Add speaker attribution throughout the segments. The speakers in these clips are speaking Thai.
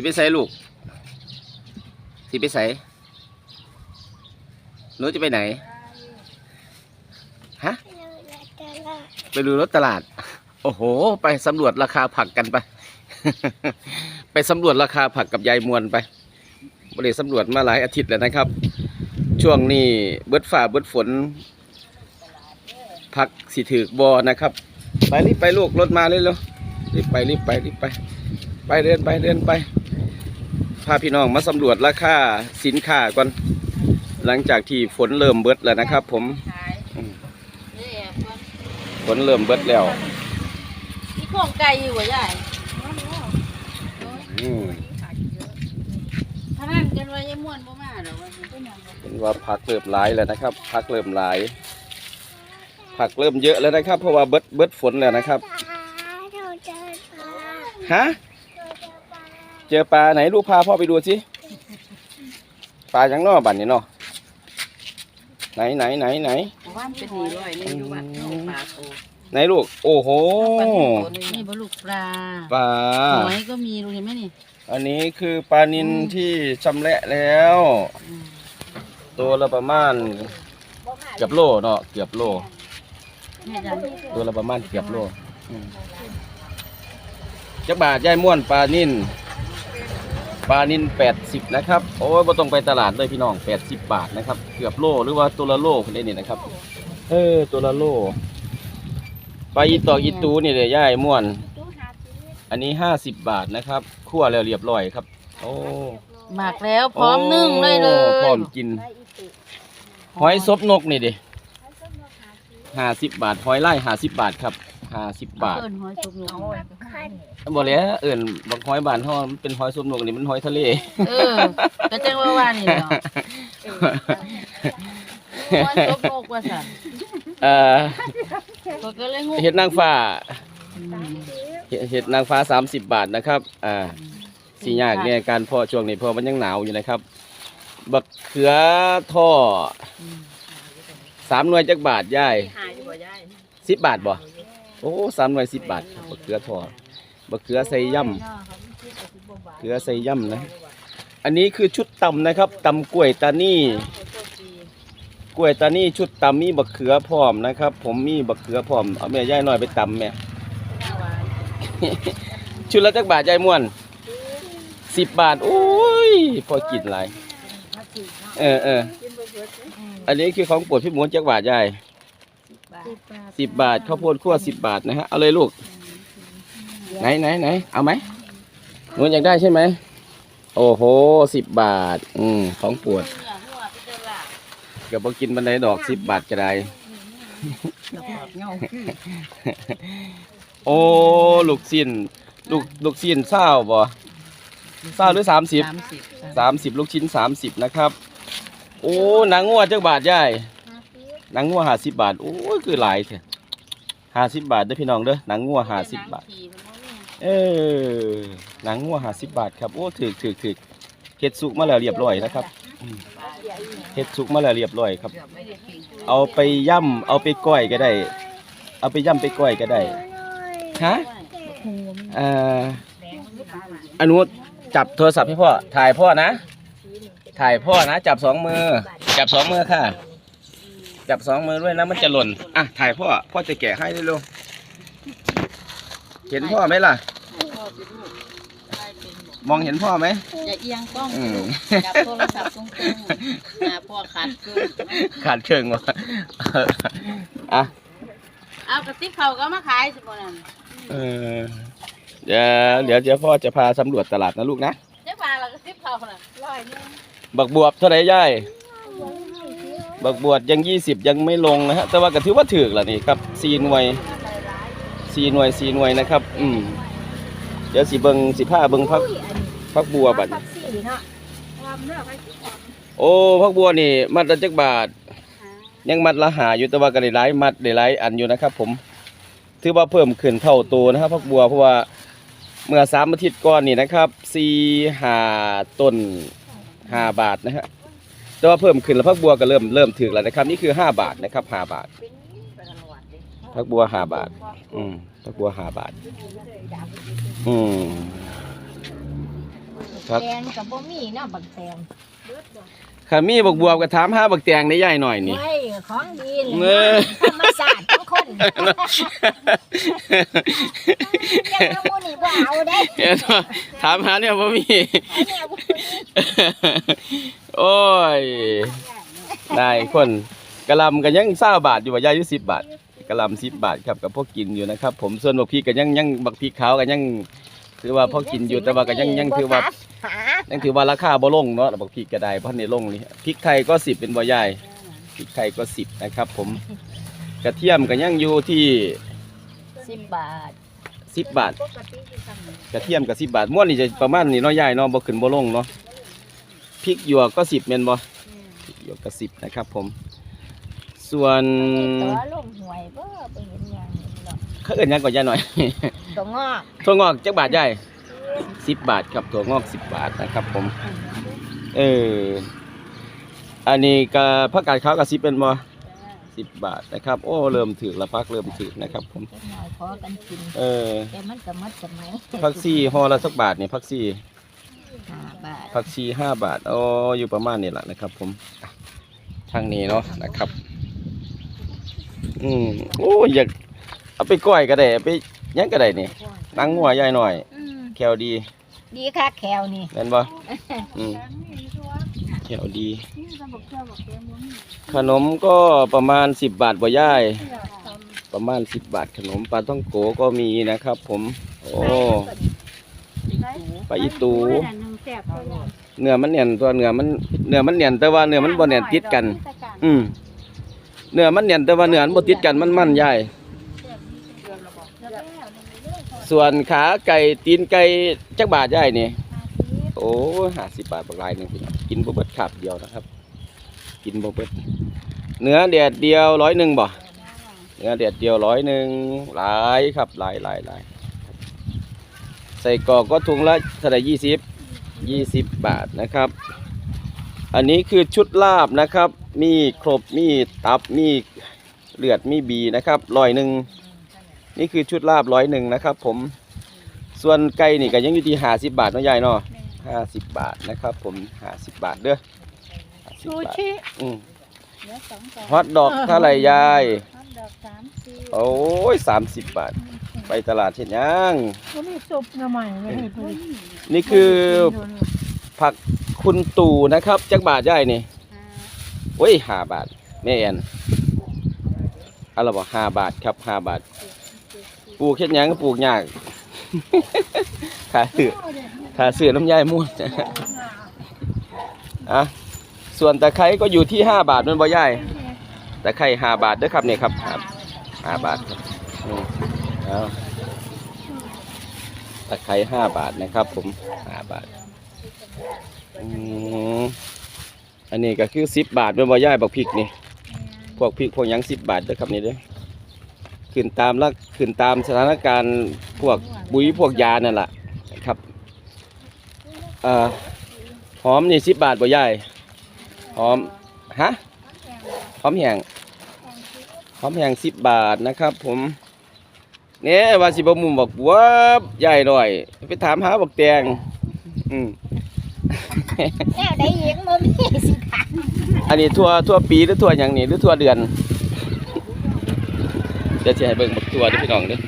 Speaker 1: สิไปใส่ลูกสิไปใส่หนูจะไปไหน ฮะ ไปดูรถตลาด โอ้โห ไปสำรวจราคาผักกันไป ไปสำรวจราคาผักกับยายมวลไปบริสำรวจมาหลายอาทิตย์แล้วนะครับ ช่วงนี้เบิดฝ่าเบิดฝน ผักสิถือบอนะครับ ไปรีบไปลูกรถมาเลยเร็วรีบไปรีบไปรีบไป ไปเดินไปเดินไป พาพี่น้องมาสำรวจราคาสินค้าก่อนหลังจากที่ฝนเริ่มเบิดแล้วนะครับ ผม
Speaker 2: ขาย
Speaker 1: อืม
Speaker 2: นี่แอบมัน
Speaker 1: ฝนเริ่มเบิดแล้ว
Speaker 2: มีโครงไก่อยู่หัวใหญ่
Speaker 1: อืม
Speaker 2: ถ้านั่นกันไว้ยังม่วนบ่มาหรอกวันนี้
Speaker 1: เห็นว่าผักเริ่มหลายแล้วนะครับผักเริ่มหลาย ผักเริ่มเยอะแล้วนะครับ เพราะว่าเบิดเบิดฝนแล้วนะครับฮะ เจอปลาไหนลูกพาพ่อไปดูสิปลายังนอบันนี่เนาะไหนไหนไหนไหน
Speaker 2: ว่านเป็นหนีร้อยหนึงอยู่วัดเอาปลาโต
Speaker 1: ไหนลูก โอ้โห
Speaker 2: นี่บ่ลูกปลา
Speaker 1: ปลา
Speaker 2: หอยก็มีรู้เห็นไหมนี่
Speaker 1: อันนี้คือปลานินที่ชำแหละแล้ว
Speaker 2: อืม
Speaker 1: ตัวละประมาณเกือบโลเนาะเกือบโล
Speaker 2: แม่จัน
Speaker 1: ตัวละประมาณเกือบโลอืมจักบาทยายม่วนปลานิน ปลานินแปดสิบนะครับ โอ้ยบ่ต้องไปตลาดเลยพี่น้องแปดสิบบาทนะครับ เกือบโลหรือว่าตัวละโลคนนี้นี่นะครับ เออ ตัวละโล ปลาอีตอกอีตูนี่เลยยายม่วนอันนี้ห้าสิบบาทนะครับคั่วแล้วเรียบร้อยครับ โอ้
Speaker 2: หมักแล้วพร้อมนึ่งเลยเล
Speaker 1: โอ้
Speaker 2: ย
Speaker 1: พร้อมกินหอยซบนกนี่ดิห้าสิบบาท หอยไล่ห้าสิบบาทครับ ห้าสิบบาท
Speaker 2: เอิ้นหอยสุกหนู
Speaker 1: บอกเลยเอิ่นบางหอยบานห่อมันเป็นหอยซบนกนี่มันหอยทะเล
Speaker 2: เออก็จังว่าว่านี่เนาะหอยสุกโลกว่าซั่น
Speaker 1: เอ่อ
Speaker 2: ก็ก็เลยงู
Speaker 1: เห็ดนางฟ้า
Speaker 2: อืม
Speaker 1: เห็ดเห็ดนางฟ้าสามสิบบาทนะครับอ่าสียากเนี่ยการเพาะช่วงนี้เพราะมันยังหนาวอยู่นะครับ บักเขือท่อ
Speaker 2: อืม
Speaker 1: สามหน่วยจักบาทย่าย
Speaker 2: หายอยู่บ่ยาย
Speaker 1: สิบบาทบ่ โอ้สามหน่วยสิบบาทครับบักเขือท่อบักเขือใส่ย่ำเขือใส่ย่ำนะ อันนี้คือชุดตำนะครับตำกล้วยตานี่ กล้วยตานี่ชุดตำมีบักเขือพร้อมนะครับ ผมมีบักเขือพร้อมเอาแม่ย่ายน้อยไปตำแม่ชุดละจักบาทยายม่วนสิบบาทโอ้ยพอกินหลายเออเอออันนี้คือของโปรดพี่หมูจักบาทยาย สิบบาทข้าวโพดคั่วสิบบาทนะฮะเอาเลยลูก ไหนไหนไหนเอาไหมหนูอยากได้ใช่ไหมโอ้โหสิบบาท อืมของโปรดเกือบพอกินบันไดดอกสิบบาทก็ได้โอ้ลูกชิ้นลูกลูกชิ้นเศร้าบ่เศร้าหรือสามสิบ
Speaker 2: สามสิบ
Speaker 1: สามสิบลูกชิ้นสามสิบนะครับ โอ้หนังงัวจักบาทยายหนังงัวห้าสิบบาท โอ้ย คือหลายเถอะห้าสิบบาทเด้อพี่น้องเด้อหนังงัวห้าสิบบาท เออหนังงัวห้าสิบบาทครับโอ้ถือถือถือเฮ็ดสุกมาแล้วเรียบร้อยนะครับอืมเฮ็ดสุกมาแล้วเรียบร้อยครับ เอาไปย่ำเอาไปก้อยก็ได้ เอาไปย่ำไปก้อยก็ได้ฮะเอ่ออนุจับโทรศัพท์ให้พ่อถ่ายพ่อนะ ถ่ายพ่อนะ จับสองมือ จับสองมือค่ะ จับสองมือด้วยนะมันจะหล่นอะถ่ายพ่อพ่อจะแกะให้เร็วๆเห็นพ่อไหมล่ะมองเห็นพ่อไหม
Speaker 2: อย่าเอียงกล้อง
Speaker 1: อืม
Speaker 2: จับโทรศัพท์ตรงๆหน้าพ่อขาดเกิน
Speaker 1: ขาดเชิงวะอะ
Speaker 2: เอากระติบเขาก็มาขายสิบ่นั่น
Speaker 1: เออเดี๋ยวเดี๋ยวเดี๋ยวพ่อจะพาสำรวจตลาดนะลูกนะ
Speaker 2: เจ้าปลาเรากระติบเขาน่ะร้อยหนึง
Speaker 1: บักบวบเท่าไหร่ย่าย บักบวบยังยี่สิบยังไม่ลงนะฮะแต่ว่าก็ถือว่าถือละนี่ครับสี่หน่วยสี่หน่วยสี่หน่วยนะครับ อืมเดี๋ยวสิเบิงสิผ้าเบิงพักพักบัวบัดโอ้พักบัวนี่มัดละจักบาท ยังมัดละหาอยู่แต่ว่าก็ได้หลายมัดได้หลายอันอยู่นะครับ ผม ถือว่าเพิ่มขึ้นเท่าตัวนะครับพักบัวเพราะว่าเมื่อสามอาทิตย์ก่อนนี่นะครับสี่หาต้นห้าบาทนะฮะ แต่ว่าเพิ่มขึ้นแล้วพักบัวก็เริ่มเริ่มถึงแล้วนะครับนี่คือห้าบาทนะครับห้าบาทพักบัวห้าบาท อืมพักบัวห้าบาท อืมครับ
Speaker 3: แตงกับบ่มีเนาะบักแตง
Speaker 1: ขามีบักบวบก็ถามหาบักแตงได้ย่ายหน่อยนี่
Speaker 3: ไว้ของดี
Speaker 1: เออ
Speaker 3: ธรรมศาสตร์ทุกคนยังเอาหมูนี่บ่เอาได้
Speaker 1: เห็นบ่ถามหาเนี่ยบ่มี
Speaker 3: อันนี้เอาหมูนี่
Speaker 1: โอ้ยนายคนกะหลำก็ยัง20บาทอยู่ว่าย่ายอยู่10บาทกะหลำ10บาทครับกับพวกกินอยู่นะครับ ผมส่วนบักพริกก็ยังยังบักพริกขาวก็ยังถือว่าพอกินอยู่แต่ว่าก็ยังยังถือว่า
Speaker 3: หา
Speaker 1: ยังถือว่าราคาบ่ลงเนาะบักพริกก็ได้เพราะในลงนี่พริกไทยก็10เป็นบ่ใหญ่พริกไทยก็10นะครับ ผมกระเทียมก็ยังอยู่ที่
Speaker 3: สิบบาท
Speaker 1: 10บาท กระเทียมก็10บาทม้วนนี่จะประมาณนี้เนาะใหญ่เนาะบ่ขึ้นบ่ลงเนาะพริกหยวกก็10แม่นบ่พริกหยวกก็10นะครับ ผม ส่วน
Speaker 3: ตัวลงหวยบ่ไปเห็นอย่างนี้หรอก
Speaker 1: เขาเอิ้นหยังก็ย่าหน่อย
Speaker 3: ตัวงอก
Speaker 1: ถั่วงอกจักบาทใหญ่ 10บาทครับถั่วงอก10บาทนะครับ ผม เออ อันนี้ก็ผักกาดขาวกับสิบเป็นบ่สิบบาทนะครับ โอ้เริ่มถือละพักเริ่มถือนะครับ ผม
Speaker 3: จักหน่อยขอกันกิน
Speaker 1: เออ
Speaker 3: แต่มันก็หมดสมัย
Speaker 1: พักซี่ห่อละสักบาทนี่พักซี่
Speaker 3: ห้าบาท
Speaker 1: พักซี่ห้าบาทโอ้อยู่ประมาณนี้แหละนะครับ ผมอะทางนี้เนาะนะครับ อืมโอ้อยากเอาไปก้อยก็ได้เอาไปหยังก็ได้นี่นั่งหัวใหญ่หน่อย
Speaker 3: อืม
Speaker 1: แควดี
Speaker 3: ดีค่ะแควนี่
Speaker 1: เห็นบ่อืมแควดี ขนมก็ประมาณสิบบาทบ่ย่ายประมาณสิบบาทขนมปลาท่องโกก็มีนะครับ ผม โอ้ปลาอีตูเนื้อมันเนียนตัวเนื้อมันเนื้อมันเนียนแต่ว่าเนื้อมันบ่เนียนติดกัน อืมเนื้อมันเนียนแต่ว่าเนื้อมันบ่ติดกันมันมันใหญ่ ส่วนขาไก่ตีนไก่จักบาทใหญ่นี่โอ้ห้าสิบบาทบักลายหนึงพี่น้องกินบ่เบิดขาบเดียวนะครับ กินบ่เบิดเนื้อแดดเดียวร้อยหนึ่งบ่เนื้อแดดเดียวร้อยหนึ่งหลายครับหลายหลายหลายใส่กรอกก็ถุงละเท่าไหร่ยี่สิบยี่สิบบาทนะครับ อันนี้คือชุดลาบนะครับ มีครบมีตับมีเลือดมีบีนะครับร้อยหนึ่ง นี่คือชุดลาบร้อยหนึ่งนะครับ ผม ส่วนไก่นี่ก็ยังอยู่ที่ห้าสิบบาทเนาะยายเนาะห้าสิบบาทนะครับ ผมห้าสิบบาทเด้อ50
Speaker 2: ชู
Speaker 1: บาท
Speaker 2: ชิ
Speaker 1: อืม
Speaker 2: เหลือสองกล่อง
Speaker 1: ฮอตดอกเท่าไหร่ยาย
Speaker 2: ฮอตดอกสามสิบ
Speaker 1: โอ้ยสามสิบบาท ไปตลาดเช่นยัง
Speaker 2: ก็มีซุปหน่อไม้ไว้ให้เพิ่น
Speaker 1: นี่คือผักคุณตู่นะครับ จักบาทยายนี่โอ้ยห้าบาทแม่แอนอะไรบอกห้าบาทครับห้าบาท ปลูกเฮ็ดหยังก็ปลูกยาก ขาเสือขาเสือน้ำยายม่วนอะส่วนตะไคร้ก็อยู่ที่ห้าบาทมันบ่ยายตะไคร้ห้าบาทเด้อครับเนี่ยครับห้าบาทครับเอาตะไคร้ห้าบาทนะครับ ผมห้าบาทอันนี้ก็คือสิบบาทมันบ่ยายบักพริกนี่ พวกพริกพวกหยังสิบบาทเด้อครับนี่เด้อ ขึ้นตามละขึ้นตามสถานการณ์พวกปุ๋ยพวกยานั่นแหละครับเอ่อหอมนี่สิบบาทบ่ยายหอมฮะหอมแห้งหอมแห้งสิบบาทนะครับ ผมเนี่ยว่าสิบมุมบอกบัวบใหญ่หน่อย ไปถามหาบอกแตงอืม
Speaker 3: แนวได้ยิงบ่มีสิค่ะ
Speaker 1: อันนี้ทั่วทั่วปีหรือทั่วอย่างนี้หรือทั่วเดือน เดี๋ยวจะให้เบิ่งบักทั่วเด้วยพี่น้องเด้อ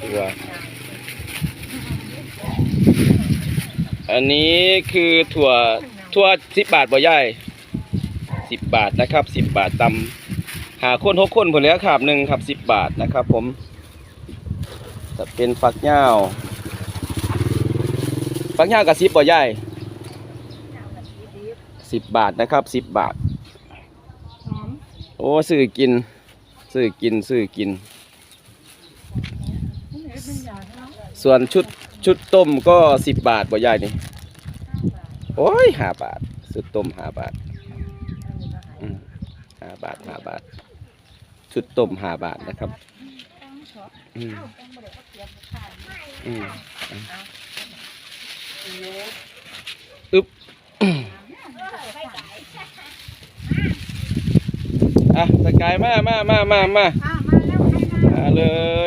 Speaker 1: ทั่วอันนี้คือถั่วทั่วสิบบาทบ่ย่ายสิบบาทนะครับสิบบาทตำหาคนหกคนผลแล้วขาบหนึ่งครับสิบบาทนะครับ ผมจะเป็นฝักยาวฝักยาวกับสิบบ่ย่ายสิบบาทนะครับสิบบาท โอ้ซื้อกิน ซื้อกินซื้อกิน ส่วนชุดชุดต้มก็สิบบาทบ่ยายนี่ โอ้ยห้าบาทชุดต้มห้าบาทห้าบาทห้าบาท ชุดต้มห้าบาทนะครับอืมอืมอึ๊บ อะสกายมามามามามามาเล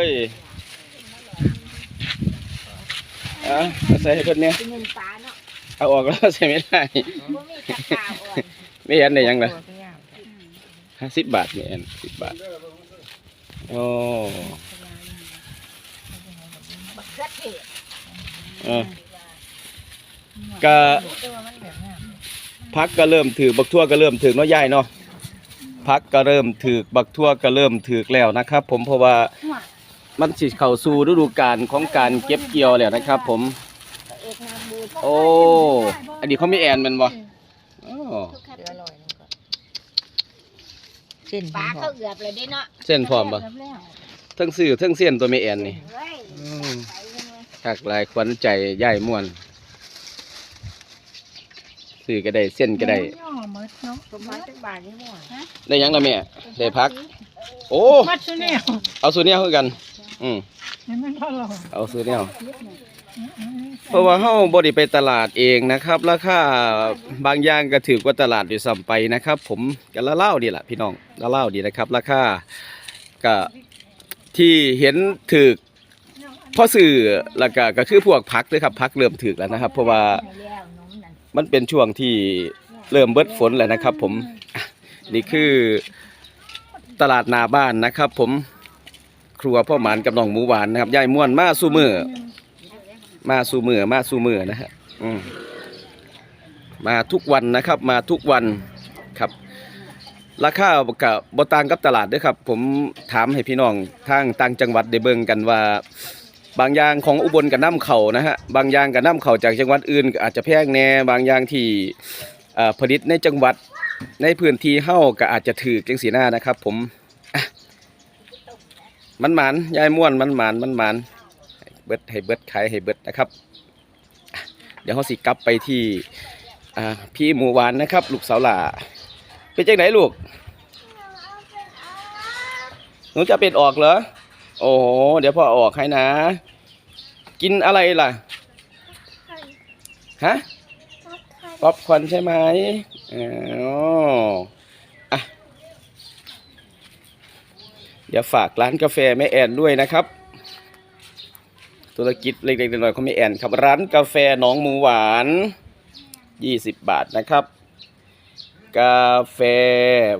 Speaker 1: ยอะอะเอาใส่ให้เพิ่นเนี่ย
Speaker 3: เป็นเงินปลาเนาะ
Speaker 1: เอาออกแล้วใส่ไม่ได้
Speaker 3: บ่มีตะกร้าอ่อน
Speaker 1: ไม่เห็นได้หยังเลยห้าสิบบาทเนี่ยอันสิบบาทโอ้
Speaker 3: บักเขือเทศ
Speaker 1: เออก็พักก็เริ่มถือบักทั่วก็เริ่มถือเนาะยายเนาะ พักก็เริ่มถือบักทั่วก็เริ่มถือแล้วนะครับ ผมเพราะว่ามันสิเข้าสู่ฤดูกาลของการเก็บเกี่ยวแล้วนะครับ ผม
Speaker 3: เอกนามบู
Speaker 1: โอ้อันนี้เขาไม่แอนแมันบ่อ๋อ
Speaker 4: เส้น
Speaker 3: ปลาเขาเอือบเลยเด้เนาะ
Speaker 1: เส้นพร้อมบ่เทั้งซื้อเทั้งเส้นตัวไม่แอนนี่
Speaker 3: เฮ้ย
Speaker 1: อืม
Speaker 3: ไปยังไง
Speaker 1: หักหลายขวัญใจย่ายม่วน ซื้อก็ได้เส้นก็ได้
Speaker 4: ย่อหมดเนาะประมาณจักบาทนี่ม่วน
Speaker 1: ได้หยังละแม่ ได้พัก โอ้
Speaker 4: มัดซุแนว
Speaker 1: เอาสูตรเนี้ยคือกัน อืม
Speaker 4: นี่มันพอหรอ
Speaker 1: เอาสูตรเนี้ยเพราะว่าเฮาบ่ได้ไปตลาดเองนะครับ ราคาบางอย่างก็ถือกว่าตลาดด้วยซ้ำไปนะครับ ผมก็ละเล่าดีล่ะพี่น้องละเล่าดีนะครับ ราคาก็ที่เห็นถือกพอสื่อแล้วก็ก็คือพวกพักเลยครับพักเริ่มถือกแล้วนะครับ เพราะว่า
Speaker 3: แล้วน มัน
Speaker 1: เป็นช่วงที่เริ่มเบิดฝนแล้วนะครับ ผมนี่คือตลาดนาบ้านนะครับ ผมครัวพ่อหมานกับน้องหมูหวานนะครับยายม่วนมาสู้มือมาสู้มือมาสู้มือนะฮะมาทุกวันนะครับ มาทุกวันครับ ราคากับบต่างกับตลาดด้วยครับ ผมถามให้พี่น้องทางต่างจังหวัดได้เบิ่งกันว่า บางอย่างของอุบลกับน้ำเขานะฮะบางอย่างกับน้ำเขาจากจังหวัดอื่นอาจจะแพงแน่บางอย่างที่ผลิตในจังหวัดในพื้นที่เฮาก็อาจจะถือจังสีหน้านะครับ ผมมันหมานยายม่วนมันหมานมันหมานเบิดให้เบิดขายให้เบิดนะครับ เดี๋ยวเฮาสิกลับไปที่พี่หมูหวานนะครับ ลูกสาวหล่าเป็นจังไหนลูกหนูจะเป็นออกเหรอ โอ้โห เดี๋ยวพ่อออกให้นะ กินอะไรล่ะ ฮะ ป๊อปคอร์นใช่ไหมอ๋ออะเดี๋ยวฝากร้านกาแฟแม่แอนด้วยนะครับ ธุรกิจเล็กๆน้อยๆของแม่แอนครับ ร้านกาแฟหนองหมูหวาน 20 บาทนะครับ กาแฟ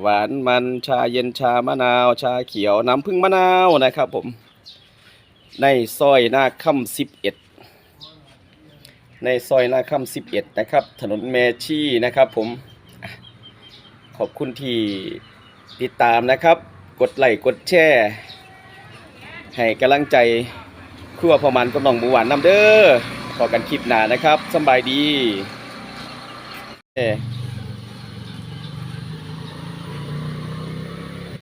Speaker 1: หวานมันชาเย็นชามะนาว ชาเขียวน้ำผึ้งมะนาวนะครับผม ในซอยหน้าค่ำสิบเอ็ดในซอยหน้าค่ำสิบเอ็ดนะครับ ถนนแมชี่นะครับผมขอบคุณที่ติดตามนะครับ กดไลค์กดแชร์ให้กำลังใจครัวพอมันกับน้องหมูหวานนำเด้อพอกันคลิปหน้านะครับสบายดีเอ